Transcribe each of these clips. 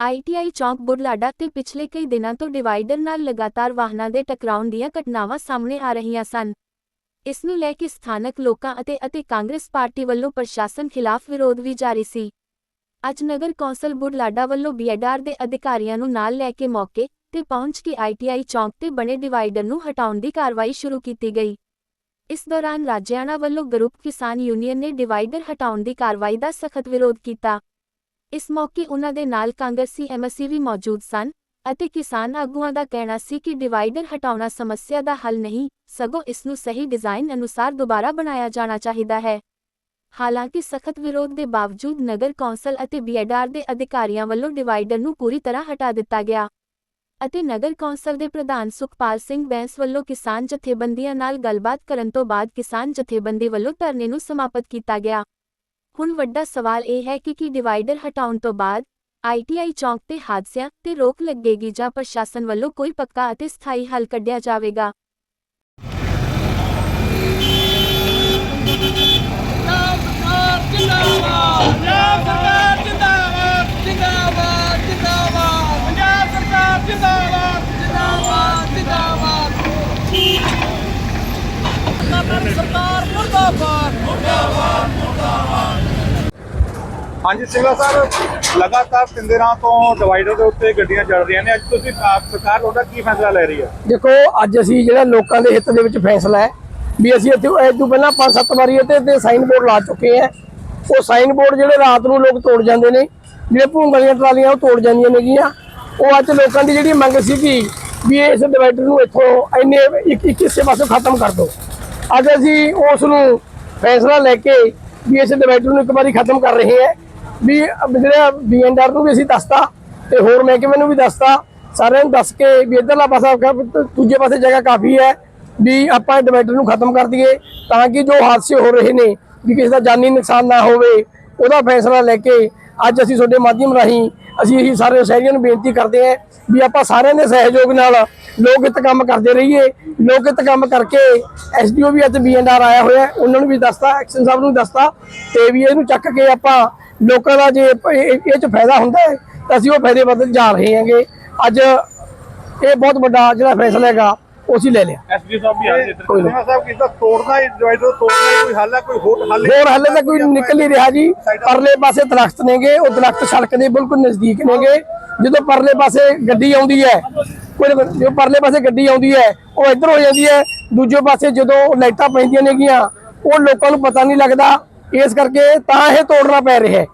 ITI ਚੌਂਕ ਬੁਰਲਾਡਾ ਤੇ ਪਿਛਲੇ ਕਈ ਦਿਨਾਂ ਤੋਂ ਡਿਵਾਈਡਰ ਨਾਲ ਲਗਾਤਾਰ ਵਾਹਨਾਂ ਦੇ ਟਕਰਾਉਣ ਦੀਆਂ ਘਟਨਾਵਾਂ ਸਾਹਮਣੇ ਆ ਰਹੀਆਂ ਸਨ। ਇਸ ਨੂੰ ਲੈ ਕੇ ਸਥਾਨਕ ਲੋਕਾਂ ਅਤੇ ਅਤੇ ਕਾਂਗਰਸ ਪਾਰਟੀ ਵੱਲੋਂ ਪ੍ਰਸ਼ਾਸਨ ਖਿਲਾਫ ਵਿਰੋਧ ਵੀ ਜਾਰੀ ਸੀ। ਅੱਜ ਨਗਰ ਕੌਂਸਲ ਬੁਰਲਾਡਾ ਵੱਲੋਂ ਬੀਐਡਆਰ ਦੇ ਅਧਿਕਾਰੀਆਂ ਨੂੰ ਨਾਲ ਲੈ ਕੇ ਮੌਕੇ ਤੇ ਪਹੁੰਚ ਕੇ ਆਈਟੀਆਈ ਚੌਂਕ ਤੇ ਬਣੇ ਡਿਵਾਈਡਰ ਨੂੰ ਹਟਾਉਣ ਦੀ ਕਾਰਵਾਈ ਸ਼ੁਰੂ ਕੀਤੀ ਗਈ। ਇਸ ਦੌਰਾਨ ਰਾਜਿਆਣਾ ਵੱਲੋਂ ਗਰੁੱਪ ਕਿਸਾਨ ਯੂਨੀਅਨ ਨੇ ਡਿਵਾਈਡਰ ਹਟਾਉਣ ਦੀ ਕਾਰਵਾਈ ਦਾ ਸਖਤ ਵਿਰੋਧ ਕੀਤਾ। ਇਸ ਮੌਕੇ ਉਨ੍ਹਾਂ ਦੇ ਨਾਲ ਕਾਂਗਰਸੀ ਐਮਸੀ ਵੀ ਮੌਜੂਦ ਸਨ ਅਤੇ ਕਿਸਾਨ ਆਗੂਆਂ ਦਾ ਕਹਿਣਾ ਸੀ ਕਿ ਡਿਵਾਈਡਰ ਹਟਾਉਣਾ ਸਮੱਸਿਆ ਦਾ ਹੱਲ ਨਹੀਂ, ਸਗੋਂ ਇਸ ਨੂੰ ਸਹੀ ਡਿਜ਼ਾਈਨ ਅਨੁਸਾਰ ਦੁਬਾਰਾ ਬਣਾਇਆ ਜਾਣਾ ਚਾਹੀਦਾ ਹੈ। ਹਾਲਾਂਕਿ ਸਖਤ ਵਿਰੋਧ ਦੇ ਬਾਵਜੂਦ ਨਗਰ ਕੌਂਸਲ ਅਤੇ ਬੀਐਡਆਰ ਦੇ ਅਧਿਕਾਰੀਆਂ ਵੱਲੋਂ ਡਿਵਾਈਡਰ ਨੂੰ ਪੂਰੀ ਤਰ੍ਹਾਂ ਹਟਾ ਦਿੱਤਾ ਗਿਆ ਅਤੇ ਨਗਰ ਕੌਂਸਲ ਦੇ ਪ੍ਰਧਾਨ ਸੁਖਪਾਲ ਸਿੰਘ ਬੈਂਸ ਵੱਲੋਂ ਕਿਸਾਨ ਜਥੇਬੰਦੀਆਂ ਨਾਲ ਗੱਲਬਾਤ ਕਰਨ ਤੋਂ ਬਾਅਦ ਕਿਸਾਨ ਜਥੇਬੰਦੀ ਵੱਲੋਂ ਧਰਨੇ ਨੂੰ ਸਮਾਪਤ ਕੀਤਾ ਗਿਆ। ਹੁਣ ਵੱਡਾ ਸਵਾਲ ਇਹ ਹੈ ਕਿ ਕੀ ਡਿਵਾਈਡਰ ਹਟਾਉਣ ਤੋਂ ਬਾਅਦ ਆਈਟੀਆਈ ਚੌਂਕ ਤੇ ਹਾਦਸਿਆਂ ਤੇ ਰੋਕ ਲੱਗੇਗੀ ਜਾਂ ਪ੍ਰਸ਼ਾਸਨ ਵੱਲੋਂ ਕੋਈ ਪੱਕਾ ਅਤੇ ਸਥਾਈ ਹੱਲ ਕੱਢਿਆ ਜਾਵੇਗਾ? ਸਰਕਾਰ ਜਿੰਦਾਬਾਦ ਜਿੰਦਾਬਾਦ ਜਿੰਦਾਬਾਦ ਪੰਜਾਬ ਸਰਕਾਰ ਜਿੰਦਾਬਾਦ ਜਿੰਦਾਬਾਦ ਜਿੰਦਾਬਾਦ ਜਿੰਦਾਬਾਦ ਸਰਕਾਰ ਮੁਰਦਾਬਾਦ ਹਾਂਜੀ ਸਿੰਘਲਾ ਸਾਹਿਬ ਲਗਾਤਾਰ ਤਿੰਨ ਤੋਂ ਡਿਵਾਈਡਰ ਦੇ ਉੱਤੇ ਗੱਡੀਆਂ ਚੱਲ ਰਹੀਆਂ ਨੇ। ਅੱਜ ਤੁਸੀਂ ਸਰਕਾਰ ਤੁਹਾਡਾ ਕੀ ਫੈਸਲਾ ਲੈ ਰਹੀ ਹੈ? ਦੇਖੋ, ਅੱਜ ਅਸੀਂ ਜਿਹੜਾ ਲੋਕਾਂ ਦੇ ਹਿੱਤ ਦੇ ਵਿੱਚ ਫੈਸਲਾ ਹੈ ਵੀ ਅਸੀਂ ਇੱਥੇ ਇਹ ਤੋਂ ਪਹਿਲਾਂ ਪੰਜ ਸੱਤ ਵਾਰੀ ਇਹਦੇ ਤੇ ਸਾਈਨ ਬੋਰਡ ਲਾ ਚੁੱਕੇ ਆ ਉਹ ਸਾਈਨ ਬੋਰਡ ਜਿਹੜੇ ਰਾਤ ਨੂੰ ਲੋਕ ਤੋੜ ਜਾਂਦੇ ਨੇ, ਜਿਹੜੇ ਭੂੰਗ ਵਾਲੀਆਂ ਟਰਾਲੀਆਂ ਉਹ ਤੋੜ ਜਾਂਦੀਆਂ ਨੇਗੀਆਂ। ਉਹ ਅੱਜ ਲੋਕਾਂ ਦੀ ਜਿਹੜੀ ਮੰਗ ਸੀਗੀ ਵੀ ਇਸ ਡਿਵਾਈਡਰ ਨੂੰ ਇੱਥੋਂ ਇੰਨੇ ਇੱਕ ਇੱਕ ਹਿੱਸੇ ਪਾਸੋਂ ਖਤਮ ਕਰ ਦਿਓ। ਅੱਜ ਅਸੀਂ ਉਸ ਨੂੰ ਫੈਸਲਾ ਲੈ ਕੇ ਵੀ ਇਸ ਡਿਵਾਈਡਰ ਨੂੰ ਇੱਕ ਵਾਰੀ ਖਤਮ ਕਰ ਰਹੇ ਹਾਂ। ਵੀ ਜਿਹੜਾ ਬੀਐਨਆਰ ਨੂੰ ਵੀ ਅਸੀਂ ਦੱਸਤਾ ਤੇ ਹੋਰ ਮਹਿਕਮੇ ਨੂੰ ਵੀ ਦੱਸਤਾ। ਸਾਰਿਆਂ ਨੂੰ ਦੱਸ ਕੇ ਵੀ ਇਧਰਲਾ ਪਾਸਾ ਦੂਜੇ ਪਾਸੇ ਜਗ੍ਹਾ ਕਾਫੀ ਹੈ ਵੀ ਆਪਾਂ ਇਹ ਡਿਵਾਈਡਰ ਨੂੰ ਖਤਮ ਕਰ ਦਈਏ ਤਾਂ ਕਿ ਜੋ ਹਾਦਸੇ ਹੋ ਰਹੇ ਨੇ, ਵੀ ਕਿਸੇ ਦਾ ਜਾਨੀ ਨੁਕਸਾਨ ਨਾ ਹੋਵੇ, ਉਹਦਾ ਫੈਸਲਾ ਲੈ ਕੇ ਅੱਜ ਅਸੀਂ ਤੁਹਾਡੇ ਮਾਧਿਅਮ ਰਾਹੀਂ ਅਸੀਂ ਇਹੀ ਸਾਰੇ ਸ਼ਹਿਰੀਆਂ ਨੂੰ ਬੇਨਤੀ ਕਰਦੇ ਹਾਂ ਵੀ ਆਪਾਂ ਸਾਰਿਆਂ ਦੇ ਸਹਿਯੋਗ ਨਾਲ ਲੋਕ ਹਿੱਤ ਕੰਮ ਕਰਦੇ ਰਹੀਏ। ਲੋਕ ਹਿੱਤ ਕੰਮ ਕਰਕੇ ਐਸਡੀਓ ਵੀ ਅੱਜ ਬੀਐਨਆਰ ਆਇਆ ਹੋਇਆ, ਉਹਨਾਂ ਨੂੰ ਵੀ ਦੱਸਤਾ, ਐਕਸ਼ਨ ਸਾਹਿਬ ਨੂੰ ਦੱਸਤਾ ਤੇ ਵੀ ਇਹਨੂੰ ਚੱਕ ਕੇ ਆਪਾਂ ਲੋਕਾਂ ਦਾ ਜੇ ਇਹ ਇਹ 'ਚ ਫਾਇਦਾ ਹੁੰਦਾ ਹੈ ਤਾਂ ਅਸੀਂ ਉਹ ਫਾਇਦੇ ਵੱਲ ਜਾ ਰਹੇ ਹਾਂਗੇ। ਅੱਜ ਇਹ ਬਹੁਤ ਵੱਡਾ ਜਿਹੜਾ ਫੈਸਲਾ ਹੈਗਾ ਉਹ ਅਸੀਂ ਲੈ ਲਿਆ। ਐਸਡੀ ਸਾਹਿਬ ਵੀ ਆਏ ਨਾ। ਸਾਹਿਬ ਕਿਸ ਦਾ ਤੋੜਨਾ ਹੈ ਡਿਵਾਈਡਰ ਤੋੜਨਾ ਹੈ, ਕੋਈ ਹੱਲ ਹੈ ਕੋਈ ਹੋਰ ਹੱਲ ਹੋਰ ਹਾਲੇ ਤਾਂ ਕੋਈ ਨਿਕਲ ਨਹੀਂ ਰਿਹਾ ਜੀ। ਪਰਲੇ ਪਾਸੇ ਦਰਖਤ ਨੇਗੇ ਉਹ ਦਰਖਤ ਸੜਕ ਦੇ ਬਿਲਕੁਲ ਨਜ਼ਦੀਕ ਨੇਗੇ। ਜਦੋਂ ਪਰਲੇ ਪਾਸੇ ਗੱਡੀ ਆਉਂਦੀ ਹੈ ਕੋਈ ਨਾ- ਜੋ ਪਰਲੇ ਪਾਸੇ ਗੱਡੀ ਆਉਂਦੀ ਹੈ ਉਹ ਇੱਧਰ ਹੋ ਜਾਂਦੀ ਹੈ। ਦੂਜੇ ਪਾਸੇ ਜਦੋਂ ਲਾਈਟਾਂ ਪੈਂਦੀਆਂ ਨੇਗੀਆਂ ਉਹ ਲੋਕਾਂ ਨੂੰ ਪਤਾ ਨਹੀਂ ਲੱਗਦਾ। ਇਸ ਕਰਕੇ ਤਾਂ ਇਹ ਤੋੜਨਾ ਪੈ ਰਿਹਾ ਹੈ।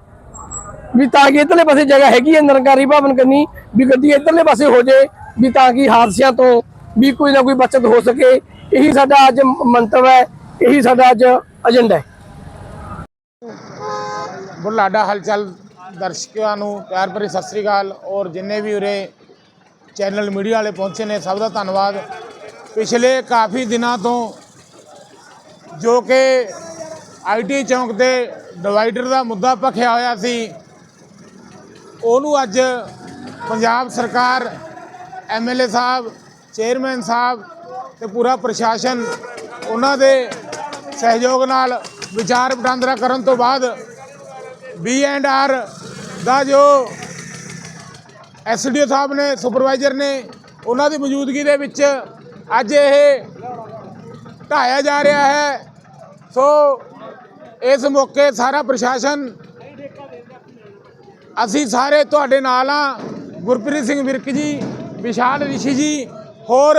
ਵੀ ਤਾਂ ਕਿ ਇੱਧਰਲੇ ਪਾਸੇ ਜਗ੍ਹਾ ਹੈਗੀ ਹੈ ਨਿਰੰਕਾਰੀ ਭਵਨ ਕਰਨੀ, ਵੀ ਗੱਡੀ ਇੱਧਰਲੇ ਪਾਸੇ ਹੋ ਜੇ, ਵੀ ਤਾਂ ਕਿ ਹਾਦਸਿਆਂ ਤੋਂ ਵੀ ਕੋਈ ਨਾ ਕੋਈ ਬਚਤ ਹੋ ਸਕੇ। ਇਹੀ ਸਾਡਾ ਅੱਜ ਮੰਤਵ ਹੈ, ਇਹੀ ਸਾਡਾ ਅੱਜ ਏਜੰਡਾ ਹੈ। ਬੁਢਲਾਡਾ ਹਲਚਲ ਦਰਸ਼ਕਾਂ ਨੂੰ ਪਿਆਰ ਭਰੀ ਸਤਿ ਸ੍ਰੀ ਅਕਾਲ। ਔਰ ਜਿੰਨੇ ਵੀ ਉਰੇ ਚੈਨਲ ਮੀਡੀਆ ਵਾਲੇ ਪਹੁੰਚੇ ਨੇ, ਸਭ ਦਾ ਧੰਨਵਾਦ। ਪਿਛਲੇ ਕਾਫੀ ਦਿਨਾਂ ਤੋਂ ਜੋ ਕਿ ਆਈਟੀ ਚੌਂਕ ਤੇ ਡਿਵਾਈਡਰ ਦਾ ਮੁੱਦਾ ਭਖਿਆ ਹੋਇਆ ਸੀ। ਉਹਨੂੰ ਅੱਜ ਪੰਜਾਬ ਸਰਕਾਰ ਐਮਐਲਏ ਸਾਹਿਬ, ਚੇਅਰਮੈਨ ਸਾਹਿਬ ਤੇ ਪੂਰਾ ਪ੍ਰਸ਼ਾਸਨ ਉਹਨਾਂ ਦੇ ਸਹਿਯੋਗ ਨਾਲ ਵਿਚਾਰ ਵਟਾਂਦਰਾ ਕਰਨ ਤੋਂ ਬਾਅਦ ਬੀ ਐਂਡ ਆਰ ਦਾ ਜੋ ਐਸਡੀਓ ਸਾਹਿਬ ਨੇ, ਸੁਪਰਵਾਈਜ਼ਰ ਨੇ, ਉਹਨਾਂ ਦੀ ਮੌਜੂਦਗੀ ਦੇ ਵਿੱਚ ਅੱਜ ਇਹ ਢਾਇਆ ਜਾ ਰਿਹਾ ਹੈ। ਸੋ ਇਸ ਮੌਕੇ ਸਾਰਾ ਪ੍ਰਸ਼ਾਸਨ, ਅਸੀਂ ਸਾਰੇ ਤੁਹਾਡੇ ਨਾਲ ਆ ਗੁਰਪ੍ਰੀਤ ਸਿੰਘ ਵਿਰਕ ਜੀ, ਵਿਸ਼ਾਲ ਰਿਸ਼ੀ ਜੀ, ਹੋਰ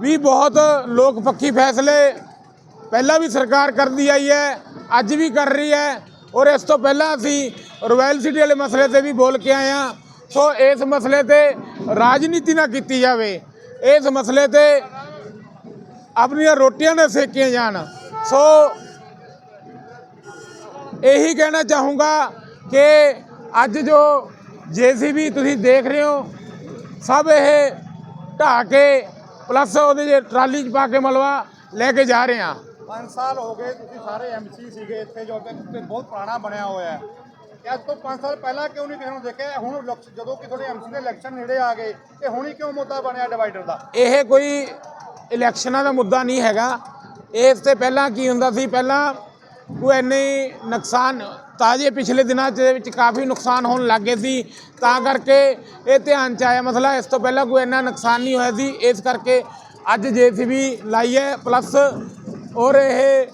ਵੀ ਬਹੁਤ ਲੋਕ ਪੱਖੀ ਫੈਸਲੇ ਪਹਿਲਾਂ ਵੀ ਸਰਕਾਰ ਕਰਦੀ ਆਈ ਹੈ, ਅੱਜ ਵੀ ਕਰ ਰਹੀ ਹੈ, ਔਰ ਇਸ ਤੋਂ ਪਹਿਲਾਂ ਅਸੀਂ ਰੋਇਲ ਸਿਟੀ ਵਾਲੇ ਮਸਲੇ ਤੇ ਵੀ ਬੋਲ ਕੇ ਆਏ ਹਾਂ। ਸੋ ਇਸ ਮਸਲੇ ਤੇ ਰਾਜਨੀਤੀ ਨਾ ਕੀਤੀ ਜਾਵੇ। ਇਸ ਮਸਲੇ ਤੇ ਆਪਣੀਆਂ ਰੋਟੀਆਂ ਨਾ ਸੇਕੀਆਂ ਜਾਣ। ਸੋ ਇਹੀ ਕਹਿਣਾ ਚਾਹੂੰਗਾ ਕਿ ਅੱਜ ਜੋ ਜੀਸੀਬੀ ਤੁਸੀਂ ਦੇਖ ਰਹੇ ਹੋ ਸਭ ਇਹ ਢਾਹ ਕੇ ਪਲੱਸ ਉਹਦੇ ਜੇ ਟਰਾਲੀ 'ਚ ਪਾ ਕੇ ਮਲਵਾ ਲੈ ਕੇ ਜਾ ਰਹੇ ਆ 5 ਸਾਲ ਹੋ ਗਏ ਤੁਸੀਂ ਸਾਰੇ ਐਮਸੀ ਸੀਗੇ ਇੱਥੇ ਜੋ ਕਿ ਤੇ ਬਹੁਤ ਪੁਰਾਣਾ ਬਣਿਆ ਹੋਇਆ ਹੈ। ਕਿ ਅੱਜ ਤੋਂ 5 ਸਾਲ ਪਹਿਲਾਂ ਕਿਉਂ ਨਹੀਂ ਕਿਸੇ ਨੂੰ ਦੇਖਿਆ? ਹੁਣ ਜਦੋਂ ਕਿ ਤੁਹਾਡੇ ਐਮਸੀ ਦੇ ਇਲੈਕਸ਼ਨ ਨੇੜੇ ਆ ਗਏ ਤੇ ਹੁਣ ਹੀ ਕਿਉਂ ਮੁੱਦਾ ਬਣਿਆ ਡਿਵਾਈਡਰ ਦਾ? ਇਹ ਕੋਈ ਇਲੈਕਸ਼ਨਾਂ ਦਾ ਮੁੱਦਾ ਨਹੀਂ ਹੈਗਾ। ਇਸ ਤੇ ਪਹਿਲਾਂ ਕੀ ਹੁੰਦਾ ਸੀ? ਪਹਿਲਾਂ ਕੋਈ ਇੰਨੀ ਨੁਕਸਾਨ ਤਾਂ ਜੇ ਪਿਛਲੇ ਦਿਨਾਂ 'ਚ ਦੇ ਵਿੱਚ ਕਾਫੀ ਨੁਕਸਾਨ ਹੋਣ ਲੱਗੇ ਸੀ, ਤਾਂ ਕਰਕੇ ਇਹ ਧਿਆਨ 'ਚ ਆਇਆ। ਮਸਲਾ ਇਸ ਤੋਂ ਪਹਿਲਾਂ ਕੋਈ ਇੰਨਾ ਨੁਕਸਾਨ ਨਹੀਂ ਹੋਇਆ ਸੀ, ਇਸ ਕਰਕੇ ਅੱਜ ਜੇਸੀਬੀ ਲਾਈ ਹੈ ਪਲੱਸ ਔਰ ਇਹ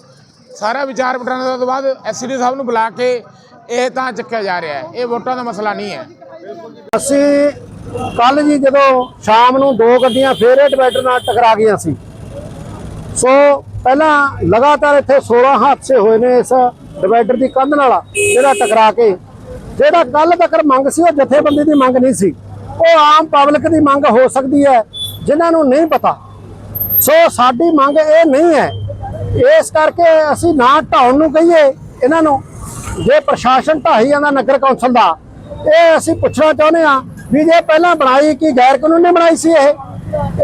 ਸਾਰਾ ਵਿਚਾਰ ਵਟਾਂਦਰਾ ਤੋਂ ਬਾਅਦ ਐਸਡੀ ਸਾਹਿਬ ਨੂੰ ਬੁਲਾ ਕੇ ਇਹ ਤਾਂ ਚੱਕਿਆ ਜਾ ਰਿਹਾ ਹੈ। ਇਹ ਵੋਟਾਂ ਦਾ ਮਸਲਾ ਨਹੀਂ ਹੈ। ਅਸੀਂ ਕੱਲ ਜੀ ਜਦੋਂ ਸ਼ਾਮ ਨੂੰ ਦੋ ਗੱਡੀਆਂ ਫੇਰ ਇਹ ਡਿਵਾਈਡਰ ਨਾਲ ਟਕਰਾ ਗਈਆਂ ਸੀ। ਸੋ ਪਹਿਲਾਂ ਲਗਾਤਾਰ ਇੱਥੇ 16 ਹਾਦਸੇ ਹੋਏ ਨੇ ਇਸ ਡਿਵਾਈਡਰ ਦੀ ਕੰਧ ਨਾਲ, ਜਿਹੜਾ ਟਕਰਾ ਕੇ। ਜਿਹੜਾ ਕੱਲ ਤੱਕ ਮੰਗ ਸੀ, ਉਹ ਜਥੇਬੰਦੀ ਦੀ ਮੰਗ ਨਹੀਂ ਸੀ। ਉਹ ਆਮ ਪਬਲਿਕ ਦੀ ਮੰਗ ਹੋ ਸਕਦੀ ਹੈ, ਜਿਨ੍ਹਾਂ ਨੂੰ ਨਹੀਂ ਪਤਾ। ਸੋ ਸਾਡੀ ਮੰਗ ਇਹ ਨਹੀਂ ਹੈ। ਇਸ ਕਰਕੇ ਅਸੀਂ ਨਾ ਢਾਉਣ ਨੂੰ ਕਹੀਏ ਇਹਨਾਂ ਨੂੰ, ਜੇ ਪ੍ਰਸ਼ਾਸਨ ਢਾਈ ਜਾਂਦਾ ਨਗਰ ਕੌਂਸਲ ਦਾ, ਇਹ ਅਸੀਂ ਪੁੱਛਣਾ ਚਾਹੁੰਦੇ ਆ ਵੀ ਜੇ ਪਹਿਲਾਂ ਬਣਾਈ ਕੀ ਗੈਰ ਕਾਨੂੰਨੀ ਬਣਾਈ ਸੀ ਇਹ?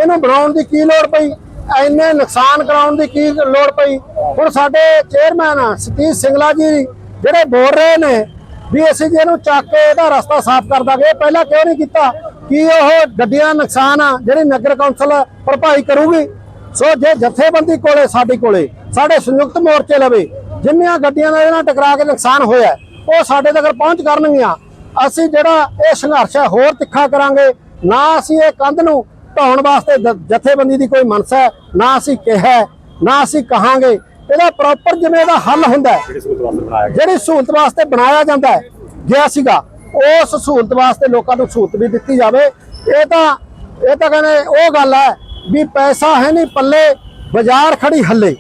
ਇਹਨੂੰ ਬਣਾਉਣ ਦੀ ਕੀ ਲੋੜ ਪਈ? ਇੰਨੇ ਨੁਕਸਾਨ ਕਰਾਉਣ ਦੀ ਕੀ ਲੋੜ ਪਈ? ਹੁਣ ਸਾਡੇ ਚੇਅਰਮੈਨ ਸਤੀਸ਼ ਸਿੰਗਲਾ ਜੀ, ਜਿਹੜੇ ਬੋਲ ਰਹੇ ਨੇ ਵੀ ਅਸੀਂ ਜੇ ਇਹਨੂੰ ਚੱਕ ਕੇ ਇਹਦਾ ਰਸਤਾ ਸਾਫ਼ ਕਰ ਦਾਂਗੇ। ਪਹਿਲਾਂ ਕਿਉਂ ਨਹੀਂ ਕੀਤਾ? ਕੀ ਉਹ ਗੱਡੀਆਂ ਦਾ ਨੁਕਸਾਨ ਆ, ਜਿਹੜੀ ਨਗਰ ਕੌਂਸਲ ਭਰਪਾਈ ਕਰੂਗੀ? ਸੋ ਜੇ ਜਥੇਬੰਦੀ ਕੋਲੇ, ਸਾਡੇ ਕੋਲੇ, ਸਾਡੇ ਸੰਯੁਕਤ ਮੋਰਚੇ ਲਵੇ, ਜਿੰਨੀਆਂ ਗੱਡੀਆਂ ਦਾ ਇਹਨਾਂ ਟਕਰਾ ਕੇ ਨੁਕਸਾਨ ਹੋਇਆ, ਉਹ ਸਾਡੇ ਤੱਕ ਪਹੁੰਚ ਕਰਨਗੀਆਂ। ਅਸੀਂ ਜਿਹੜਾ ਇਹ ਸੰਘਰਸ਼ ਹੈ ਹੋਰ ਤਿੱਖਾ ਕਰਾਂਗੇ। ਨਾ ਅਸੀਂ ਇਹ ਕੰਧ ਨੂੰ ਢਾਉਣ ਵਾਸਤੇ ਜਥੇਬੰਦੀ ਦੀ ਕੋਈ ਮਨਸਾ ਹੈ ਨਾ ਅਸੀਂ ਕਿਹਾ ਨਾ ਅਸੀਂ ਕਹਾਂਗੇ। ਇਹਦਾ ਪ੍ਰੋਪਰ ਜਿਵੇਂ ਇਹਦਾ ਹੱਲ ਹੁੰਦਾ ਜਿਹੜੀ ਸਹੂਲਤ ਵਾਸਤੇ ਬਣਾਇਆ ਜਾਂਦਾ ਗਿਆ ਸੀਗਾ ਉਸ ਸਹੂਲਤ ਵਾਸਤੇ ਲੋਕਾਂ ਨੂੰ ਸਹੂਲਤ ਵੀ ਦਿੱਤੀ ਜਾਵੇ। ਇਹ ਤਾਂ ਇਹ ਤਾਂ ਕਹਿੰਦੇ ਉਹ ਗੱਲ ਹੈ ਵੀ ਪੈਸਾ ਹੈ ਨਹੀਂ ਪੱਲੇ ਬਾਜ਼ਾਰ ਖੜੀ ਹੱਲੇ।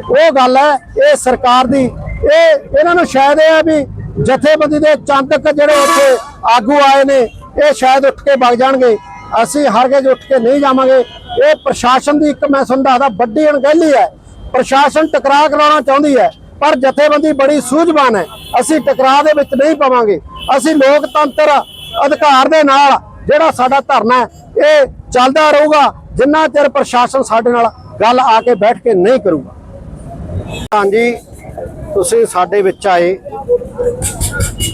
ਉਹ ਗੱਲ ਹੈ ਇਹ ਸਰਕਾਰ ਦੀ ਇਹ ਇਹਨਾਂ ਨੂੰ ਸ਼ਾਇਦ ਇਹ ਹੈ ਵੀ ਜਥੇਬੰਦੀ ਦੇ ਚੰਦਕ ਜਿਹੜੇ ਉੱਥੇ ਆਗੂ ਆਏ ਨੇ ਇਹ ਸ਼ਾਇਦ ਉੱਠ ਕੇ ਵਗ ਜਾਣਗੇ। ਅਸੀਂ ਹਰਗਿਜ਼ ਉੱਠ ਕੇ ਨਹੀਂ ਜਾਵਾਂਗੇ। ਇਹ ਪ੍ਰਸ਼ਾਸਨ ਦੀ ਇੱਕ ਮੈਂ ਤੁਹਾਨੂੰ ਦੱਸਦਾ ਵੱਡੀ ਅਣਗਹਿਲੀ ਹੈ। ਪ੍ਰਸ਼ਾਸਨ ਟਕਰਾਅ ਕਰਾਉਣਾ ਚਾਹੁੰਦੀ ਹੈ, ਪਰ ਜਥੇਬੰਦੀ ਬੜੀ ਸੂਝਵਾਨ ਹੈ। ਅਸੀਂ ਟਕਰਾਅ ਦੇ ਵਿੱਚ ਨਹੀਂ ਪਵਾਂਗੇ। ਅਸੀਂ ਲੋਕਤੰਤਰ ਅਧਿਕਾਰ ਦੇ ਨਾਲ ਜਿਹੜਾ ਸਾਡਾ ਧਰਨਾ ਹੈ, ਇਹ ਚੱਲਦਾ ਰਹੂਗਾ। ਜਿੰਨਾ ਚਿਰ ਪ੍ਰਸ਼ਾਸਨ ਸਾਡੇ ਨਾਲ ਗੱਲ ਆ ਕੇ ਬੈਠ ਕੇ ਨਹੀਂ ਕਰੂਗਾ। ਹਾਂਜੀ, ਤੁਸੀਂ ਸਾਡੇ ਵਿੱਚ ਆਏ।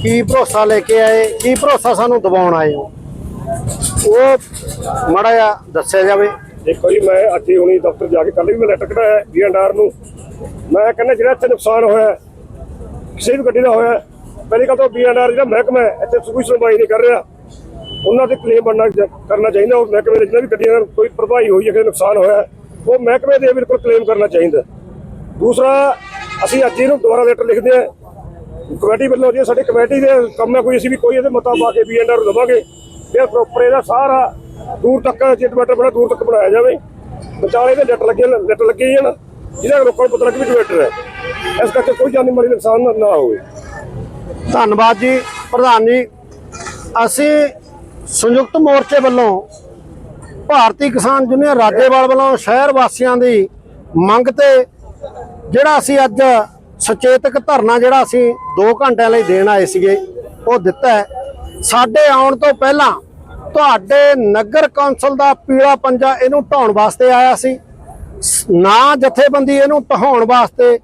ਕੀ ਭਰੋਸਾ ਲੈ ਕੇ ਆਏ? ਕੀ ਭਰੋਸਾ ਸਾਨੂੰ ਦਿਵਾਉਣ ਆਏ ਹੋ? ਉਹ ਮਾੜਾ ਜਿਹਾ ਦੱਸਿਆ ਜਾਵੇ। ਦੇਖੋ ਜੀ ਮੈਂ ਅੱਜ ਹੁਣੀ ਦਫ਼ਤਰ ਜਾ ਕੇ ਕੱਲ ਵੀ ਮੈਂ ਲੈਟਰ ਕਢਾਇਆ ਬੀਐਨਆਰ ਨੂੰ। ਮੈਂ ਕਹਿੰਦਾ ਜਿਹੜਾ ਇੱਥੇ ਨੁਕਸਾਨ ਹੋਇਆ, ਕਿਸੇ ਵੀ ਗੱਡੀ ਦਾ ਹੋਇਆ, ਪਹਿਲੀ ਗੱਲ ਤਾਂ ਬੀਐਨਆਰ ਜਿਹੜਾ ਮਹਿਕਮਾ ਹੈ, ਇੱਥੇ ਕੋਈ ਸੁਣਵਾਈ ਨਹੀਂ ਕਰ ਰਿਹਾ। ਉਹਨਾਂ ਤੇ ਕਲੇਮ ਬਣਨਾ ਕਰਨਾ ਚਾਹੀਦਾ, ਉਹ ਮਹਿਕਮੇ ਦੇ ਜਿੰਨਾ ਵੀ ਗੱਡੀਆਂ ਦਾ ਕੋਈ ਭਰਪਾਈ ਹੋਈ ਹੈ ਕਿਸੇ ਨੁਕਸਾਨ ਹੋਇਆ, ਉਹ ਮਹਿਕਮੇ ਦੇ ਬਿਲਕੁਲ ਕਲੇਮ ਕਰਨਾ ਚਾਹੀਦਾ। ਦੂਸਰਾ, ਅਸੀਂ ਅੱਜ ਇਹਨੂੰ ਦੁਬਾਰਾ ਲੈਟਰ ਲਿਖਦੇ ਹਾਂ। ਕਮੇਟੀ ਵੱਲੋਂ ਜੇ ਸਾਡੀ ਕਮੇਟੀ ਦੇ ਕੰਮ ਹੈ ਕੋਈ ਅਸੀਂ ਵੀ ਕੋਈ ਇਹਦੇ ਮਤਾ ਪਾ ਕੇ ਬੀਐਨਆਰ ਦੇਵਾਂਗੇ ਫਿਰ ਪ੍ਰੋਪਰ ਇਹਦਾ ਸਾਰਾ ਦੂਰ ਤੱਕ ਜਿੱਤ ਬੜਾ ਦੂਰ ਤੱਕ ਬਣਾਇਆ ਜਾਵੇ। ਵਿਚਾਲੇ ਦੇ ਲੈਟਰ ਲੱਗੇ ਲੈਟਰ ਲੱਗੇ ਹਨ ਜਿਹਦਾ ਲੋਕਾਂ ਨੂੰ ਪਤਾ ਲੱਗੇ ਵੀ ਡਿਬੇਟਰ ਹੈ। ਇਸ ਕਰਕੇ ਕੋਈ ਜਾਨੀ ਮਾਲੀ ਨੁਕਸਾਨ ਨਾ- ਨਾ ਹੋਵੇ। ਧੰਨਵਾਦ ਜੀ, ਪ੍ਰਧਾਨ ਜੀ। ਅਸੀਂ ਸੰਯੁਕਤ ਮੋਰਚੇ ਵੱਲੋਂ ਭਾਰਤੀ ਕਿਸਾਨ ਯੂਨੀਅਨ ਰਾਜੇਵਾਲ ਵੱਲੋਂ ਸ਼ਹਿਰ ਵਾਸੀਆਂ ਦੀ ਮੰਗ ਤੇ ਜਿਹੜਾ ਅਸੀਂ ਅੱਜ ਸੁਚੇਤਕ ਧਰਨਾ ਜਿਹੜਾ ਅਸੀਂ 2 ਘੰਟਿਆਂ ਲਈ ਦੇਣ ਆਏ ਸੀਗੇ, ਉਹ ਦਿੱਤਾ ਹੈ। ਸਾਡੇ ਆਉਣ ਤੋਂ ਪਹਿਲਾਂ ਤੁਹਾਡੇ ਨਗਰ ਕੌਂਸਲ ਦਾ ਪੀਲਾ ਪੰਜਾ ਇਹਨੂੰ ਢਾਉਣ ਵਾਸਤੇ ਆਇਆ ਸੀ। ਨਾ ਜਥੇਬੰਦੀ ਇਹਨੂੰ ਢਹਾਉਣ ਵਾਸਤੇ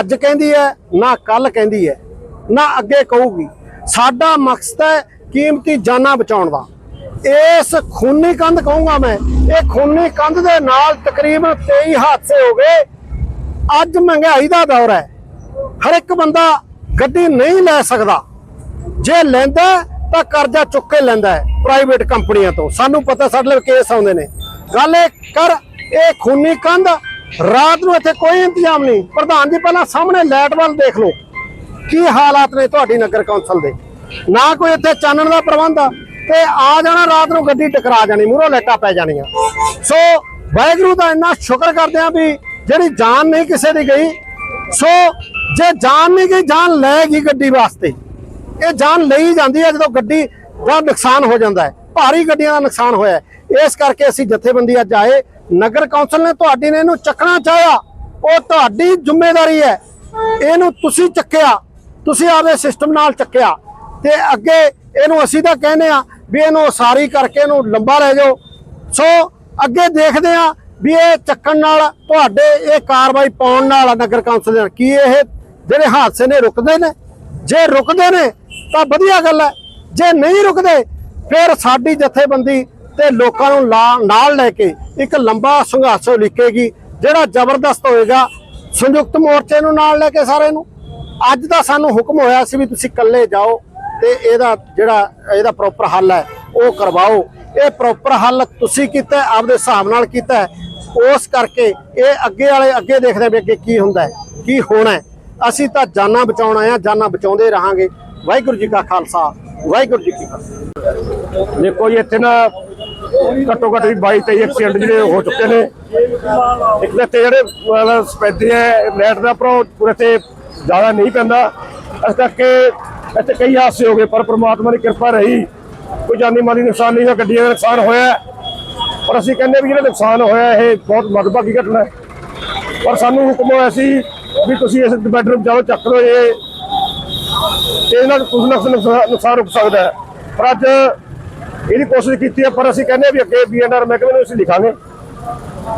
ਅੱਜ ਕਹਿੰਦੀ ਹੈ, ਨਾ ਕੱਲ ਕਹਿੰਦੀ ਹੈ, ਨਾ ਅੱਗੇ ਕਹੂਗੀ। ਸਾਡਾ ਮਕਸਦ ਹੈ ਕੀਮਤੀ ਜਾਨਾਂ ਬਚਾਉਣ ਦਾ। ਇਸ ਖੂਨੀ ਕੰਧ ਕਹੂੰਗਾ ਮੈਂ, ਇਹ ਖੂਨੀ ਕੰਧ ਦੇ ਨਾਲ ਤਕਰੀਬਨ 23 ਹਾਦਸੇ ਹੋ ਗਏ। ਅੱਜ ਮਹਿੰਗਾਈ ਦਾ ਦੌਰ ਹੈ। ਹਰ ਇੱਕ ਬੰਦਾ ਗੱਡੀ ਨਹੀਂ ਲੈ ਸਕਦਾ। ਜੇ ਲੈਂਦਾ ਤਾਂ ਕਰਜ਼ਾ ਚੁੱਕ ਕੇ ਲੈਂਦਾ ਹੈ ਪ੍ਰਾਈਵੇਟ ਕੰਪਨੀਆਂ ਤੋਂ। ਸਾਨੂੰ ਪਤਾ ਸਾਡੇ ਲਈ ਕੇਸ ਆਉਂਦੇ ਨੇ। ਗੱਲ ਇਹ ਕਰ, ਇਹ ਖੂਨੀ ਕੰਧ ਰਾਤ ਨੂੰ ਇੱਥੇ ਕੋਈ ਇੰਤਜ਼ਾਮ ਨਹੀਂ। ਪ੍ਰਧਾਨ ਜੀ, ਪਹਿਲਾਂ ਸਾਹਮਣੇ ਲਾਈਟ ਵੱਲ ਦੇਖ ਲਓ। ਕੀ ਹਾਲਾਤ ਨੇ ਤੁਹਾਡੀ ਨਗਰ ਕੌਂਸਲ ਦੇ? ਨਾ ਕੋਈ ਇੱਥੇ ਚਾਨਣ ਦਾ ਪ੍ਰਬੰਧ ਆ ਤੇ ਆ ਜਾਣਾ, ਰਾਤ ਨੂੰ ਗੱਡੀ ਟਕਰਾ ਜਾਣੀ, ਮੂਹਰੋਂ ਲਾਈਟਾਂ ਪੈ ਜਾਣੀਆਂ। ਸੋ ਵਾਹਿਗੁਰੂ ਦਾ ਇੰਨਾ ਸ਼ੁਕਰ ਕਰਦੇ ਆ ਵੀ ਜਿਹੜੀ ਜਾਨ ਨਹੀਂ ਕਿਸੇ ਦੀ ਗਈ। ਸੋ ਜੇ ਜਾਨ ਨਹੀਂ ਗਈ, ਜਾਨ ਲੈ ਗਈ ਗੱਡੀ ਵਾਸਤੇ। ਇਹ ਜਾਨ ਲਈ ਜਾਂਦੀ ਹੈ ਜਦੋਂ ਗੱਡੀ ਦਾ ਨੁਕਸਾਨ ਹੋ ਜਾਂਦਾ ਹੈ। ਭਾਰੀ ਗੱਡੀਆਂ ਦਾ ਨੁਕਸਾਨ ਹੋਇਆ ਇਸ ਕਰਕੇ ਅਸੀਂ ਜਥੇਬੰਦੀ ਅੱਜ ਆਏ। ਨਗਰ ਕੌਂਸਲ ਨੇ ਤੁਹਾਡੀ ਨੇ ਇਹਨੂੰ ਚੱਕਣਾ ਚਾਹਿਆ। ਉਹ ਤੁਹਾਡੀ ਜ਼ਿੰਮੇਵਾਰੀ ਹੈ। ਇਹਨੂੰ ਤੁਸੀਂ ਚੱਕਿਆ। ਤੁਸੀਂ ਆਪਦੇ ਸਿਸਟਮ ਨਾਲ ਚੱਕਿਆ। ਤੇ ਅੱਗੇ ਇਹਨੂੰ ਅਸੀਂ ਤਾਂ ਕਹਿੰਦੇ ਆ ਵੀ ਇਹਨੂੰ ਉਸਾਰੀ ਕਰਕੇ ਇਹਨੂੰ ਲੰਬਾ ਲੈ ਜਾਓ। ਸੋ ਅੱਗੇ ਦੇਖਦੇ ਆ ਵੀ ਇਹ ਚੱਕਣ ਨਾਲ ਤੁਹਾਡੇ ਇਹ ਕਾਰਵਾਈ ਪਾਉਣ ਨਾਲ ਨਗਰ ਕੌਂਸਲ ਕੀ ਇਹ ਜਿਹੜੇ ਹਾਦਸੇ ਨੇ ਰੁਕਦੇ ਨੇ? ਜੇ ਰੁਕਦੇ ਨੇ ਤਾਂ ਵਧੀਆ ਗੱਲ ਹੈ। ਜੇ ਨਹੀਂ ਰੁਕਦੇ, ਫਿਰ ਸਾਡੀ ਜਥੇਬੰਦੀ ਤੇ ਲੋਕਾਂ ਨੂੰ ਲਾ- ਨਾਲ ਲੈ ਕੇ ਇੱਕ ਲੰਬਾ ਸੰਘਰਸ਼ ਲਿਖੇਗੀ ਜਿਹੜਾ ਜ਼ਬਰਦਸਤ ਹੋਏਗਾ। ਸੰਯੁਕਤ ਮੋਰਚੇ ਨੂੰ ਨਾਲ ਲੈ ਕੇ ਸਾਰੇ ਨੂੰ। ਅੱਜ ਦਾ ਸਾਨੂੰ ਹੁਕਮ ਹੋਇਆ ਸੀ ਵੀ ਤੁਸੀਂ ਇਕੱਲੇ ਜਾਓ ਤੇ ਇਹਦਾ ਜਿਹੜਾ, ਇਹਦਾ ਪ੍ਰੋਪਰ ਹੱਲ ਹੈ, ਉਹ ਕਰਵਾਓ। ਇਹ ਪ੍ਰੋਪਰ ਹੱਲ ਤੁਸੀਂ ਕੀਤਾ ਆਪਦੇ ਹਿਸਾਬ ਨਾਲ ਕੀਤਾ ਉਸ ਕਰਕੇ ਇਹ ਅੱਗੇ ਵਾਲੇ ਅੱਗੇ ਦੇਖਦੇ ਵੀ ਅੱਗੇ ਕੀ ਹੁੰਦਾ ਕੀ ਹੋਣਾ ਅਸੀਂ ਤਾਂ ਜਾਨਾਂ ਬਚਾਉਣ ਆਏ ਜਾਨਾਂ ਬਚਾਉਂਦੇ ਰਹਾਂਗੇ। ਵਾਹਿਗੁਰੂ ਜੀ ਕਾ ਖਾਲਸਾ, ਵਾਹਿਗੁਰੂ ਜੀ ਕੀ ਫਤਿਹ। ਦੇਖੋ ਜੀ, ਇੱਥੇ ਨਾ ਘੱਟੋ ਘੱਟ ਵੀ 22 23 ਐਕਸੀਡੈਂਟ ਜਿਹੜੇ ਹੋ ਚੁੱਕੇ ਨੇ। ਇੱਕ ਤਾਂ ਇੱਥੇ ਜਿਹੜੇ ਮਤਲਬ ਹੈ ਲਾਈਟ ਦਾ ਪ੍ਰੋ ਪੂਰੇ ਤੇ ਜ਼ਿਆਦਾ ਨਹੀਂ ਪੈਂਦਾ। ਇਸ ਕਰਕੇ ਇੱਥੇ ਕਈ ਹਾਦਸੇ ਹੋ ਗਏ, ਪਰ ਪ੍ਰਮਾਤਮਾ ਦੀ ਕਿਰਪਾ ਰਹੀ। ਕੋਈ ਜਾਨੀ ਮਾਲੀ ਨੁਕਸਾਨ ਨਹੀਂ ਹੋਇਆ, ਗੱਡੀਆਂ ਦਾ ਨੁਕਸਾਨ ਹੋਇਆ। ਹੈ। ਪਰ ਅਸੀਂ ਕਹਿੰਦੇ ਵੀ ਜਿਹੜਾ ਨੁਕਸਾਨ ਹੋਇਆ, ਇਹ ਬਹੁਤ ਮਦਭਾਗੀ ਘਟਨਾ ਹੈ। ਪਰ ਸਾਨੂੰ ਹੁਕਮ ਹੋਇਆ ਸੀ ਵੀ ਤੁਸੀਂ ਇਸ ਬੈਡਰੂਮ ਜਾਓ, ਚੱਕ ਲਓ ਇਹ। ਨਾਲ ਕੁਝ ਨਾ ਕੁਝ ਨੁਕਸਾਨ ਰੁਕ ਸਕਦਾ ਹੈ। ਪਰ ਅੱਜ ਇਹਦੀ ਕੋਸ਼ਿਸ਼ ਕੀਤੀ ਹੈ ਪਰ ਅਸੀਂ ਕਹਿੰਦੇ ਵੀ ਅੱਗੇ ਬੀਐਨਆਰ ਮਹਿਕਮੇ ਨੂੰ ਅਸੀਂ ਲਿਖਾਂਗੇ।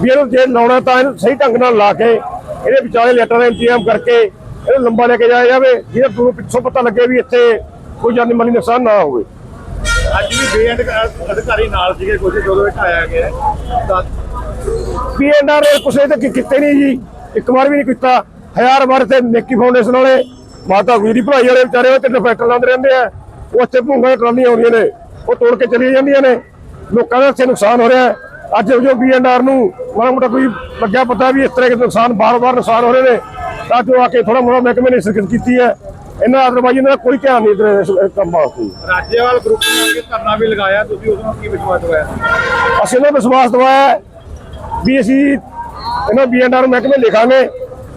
ਵੀ ਇਹਨੂੰ ਜੇ ਲਾਉਣਾ ਤਾਂ ਇਹਨੂੰ ਸਹੀ ਢੰਗ ਨਾਲ ਲਾ ਕੇ ਇਹਦੇ ਵਿਚਾਲੇ ਲੈਟਰ ਦਾ ਇੰਤਜ਼ਾਮ ਕਰਕੇ ਇਹਨੂੰ ਲੰਬਾ ਲੈ ਕੇ ਜਾਇਆ ਜਾਵੇ ਜਿਹਦਾ ਦੂਰੋਂ ਪਿੱਛੋਂ ਪਤਾ ਲੱਗੇ ਵੀ ਇੱਥੇ ਕੋਈ ਜਾਨੀ ਮਾਲੀ ਨੁਕਸਾਨ ਨਾ ਹੋਵੇ। ਅੱਜ ਵੀ ਬੇਅੰਡ ਅਧਿਕਾਰੀ ਨਾਲ ਸੀਗੇ ਕੁਝ ਜਦੋਂ ਇਹ ਢਾਇਆ ਗਿਆ। ਤਾਂ ਬੀਐਨਆਰ ਕੁਛ ਤੇ ਕੀਤੇ ਨਹੀਂ ਜੀ। ਇੱਕ ਵਾਰ ਵੀ ਨਹੀਂ ਕੀਤਾ। ਹਜ਼ਾਰ ਵਾਰ ਤੇ ਨੇਕੀ ਫਾਊਂਡੇਸ਼ਨ ਵਾਲੇ ਮਾਤਾ ਗੁਜਰੀ ਭਲਾਈ ਵਾਲੇ ਵਿਚਾਰੇ ਉਹ ਤੇ ਡਿਫੈਕਟਰ ਲਾਉਂਦੇ ਰਹਿੰਦੇ ਆ। ਉਹ ਇੱਥੇ ਭੂੰਗਾ ਟਰਾਲੀਆਂ ਆਉਂਦੀਆਂ ਨੇ। ਉਹ ਤੋੜ ਕੇ ਚਲੀ ਜਾਂਦੀਆਂ ਨੇ। ਲੋਕਾਂ ਦਾ ਇੱਥੇ ਨੁਕਸਾਨ ਹੋ ਰਿਹਾ। ਅੱਜ ਜੋ ਬੀਐਨਆਰ ਨੂੰ ਮਾੜਾ ਮੋਟਾ ਕੋਈ ਲੱਗਿਆ ਪਤਾ ਵੀ ਇਸ ਤਰ੍ਹਾਂ ਦੇ ਨੁਕਸਾਨ ਬਾਰ-ਬਾਰ ਨੁਕਸਾਨ ਹੋ ਰਹੇ ਨੇ ਤਾਂ ਜੋ ਆ ਕੇ ਥੋੜਾ ਮੋੜਾ ਮਹਿਕਮੇ ਨੇ ਸ਼ਿਰਕਤ ਕੀਤੀ ਹੈ। ਇਹਨਾਂ ਅਦਰਵਾਈਜ਼ ਇਹਨਾਂ ਦਾ ਕੋਈ ਧਿਆਨ ਨਹੀਂ ਇਧਰ ਇਸ ਕੰਮ ਵਾਸਤੇ। ਰਾਜੇਵਾਲ ਗਰੁੱਪ ਨੇ ਕੇ ਧਰਨਾ ਵੀ ਲਗਾਇਆ। ਤੁਸੀਂ ਉਸ ਨੂੰ ਕੀ ਵਿਸ਼ਵਾਸ ਹੋਇਆ ਅਸੀਂ ਇਹਨਾਂ ਵਿਸ਼ਵਾਸ ਦਿਵਾਇਆ ਵੀ ਅਸੀਂ ਇਹਨਾਂ ਬੀਐਨਆਰ ਮਹਿਕਮੇ ਲਿਖਾਂਗੇ।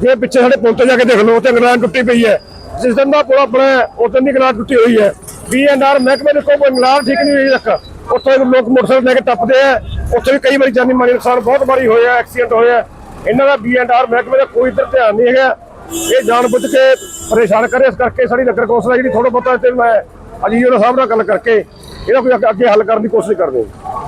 ਜੇ ਪਿੱਛੇ ਸਾਡੇ ਪੁਲ ਤੇ ਜਾ ਕੇ ਦੇਖ ਲਓ ਤੇ ਗਰਾਂ ਟੁੱਟੀ ਪਈ ਹੈ। ਜਿਸ ਦਿਨ ਦਾ ਪੁਲ ਆਪਣਾ ਹੈ, ਉਸ ਦਿਨ ਦੀ ਗਰਾਂ ਟੁੱਟੀ ਹੋਈ ਹੈ। ਬੀਐਨਆਰ ਮਹਿਕਮੇ ਦੇ ਕੋਈ ਗਰਾਂ ਠੀਕ ਨਹੀਂ ਹੋਈ ਤੱਕ। ਉੱਥੇ ਲੋਕ ਮੋਟਰਸਾਈਕਲ ਲੈ ਕੇ ਟੱਪਦੇ ਆ। ਉੱਥੇ ਵੀ ਕਈ ਵਾਰੀ ਜਾਨੀ ਮਾਲੀ ਨੁਕਸਾਨ ਬਹੁਤ ਵਾਰੀ ਹੋਇਆ ਐਕਸੀਡੈਂਟ ਹੋਇਆ। ਇਹਨਾਂ ਦਾ ਬੀਐਨਆਰ ਮਹਿਕਮੇ ਦਾ ਕੋਈ ਇੱਧਰ ਧਿਆਨ ਨਹੀਂ ਹੈਗਾ। ਇਹ ਜਾਣ ਬੁੱਝ ਕੇ ਪਰੇਸ਼ਾਨ ਕਰੇ ਇਸ ਕਰਕੇ ਸਾਡੀ ਨਗਰ ਕੌਂਸਲ ਹੈ ਜਿਹੜੀ ਥੋੜਾ ਬਹੁਤਾ ਤੇ ਮੈਂ ਅਜੀਤ ਸਾਹਿਬ ਨਾਲ ਗੱਲ ਕਰਕੇ ਇਹਦਾ ਕੋਈ ਅੱਗੇ- ਅੱਗੇ ਹੱਲ ਕਰਨ ਦੀ ਕੋਸ਼ਿਸ਼ ਕਰਦੇ ਹਾਂ।